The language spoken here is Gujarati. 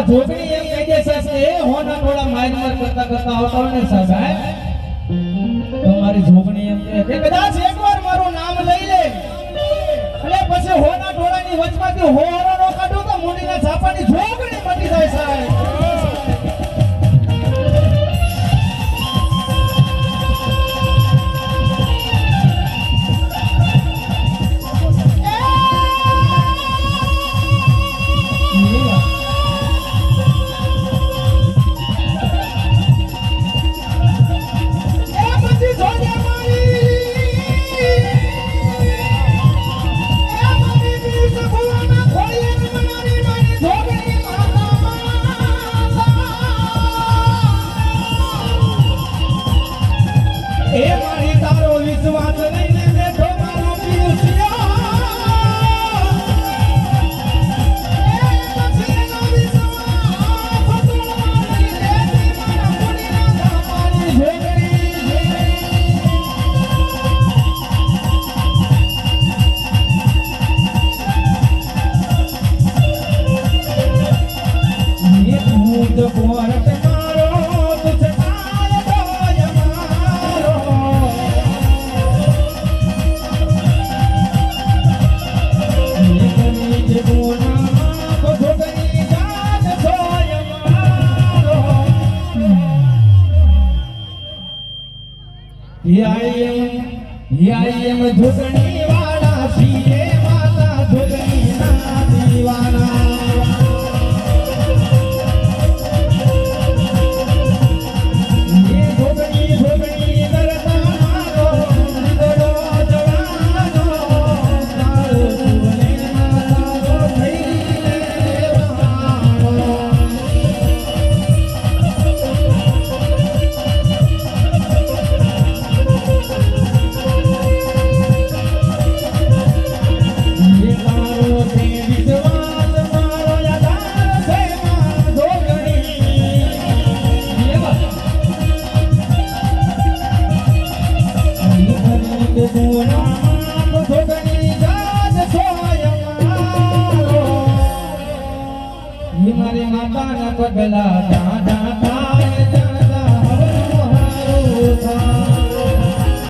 આ એમ કહી દે છે કે, એ, હોના થોડા માર માર કરતા કરતા આવતા હોય ને સાહેબ તમારી જોગણી એમ કે, કદાચ એકવાર મારું નામ લઈ લે. એટલે પછી હોના ટોળાની વચમાંથી હોવાનો કાઢો તો મોડીના છાપાની જોગ એ મારી તારો વિશ્વાસ લઈને आई एम आई एम धुसणी પોતાના પગલા દાદા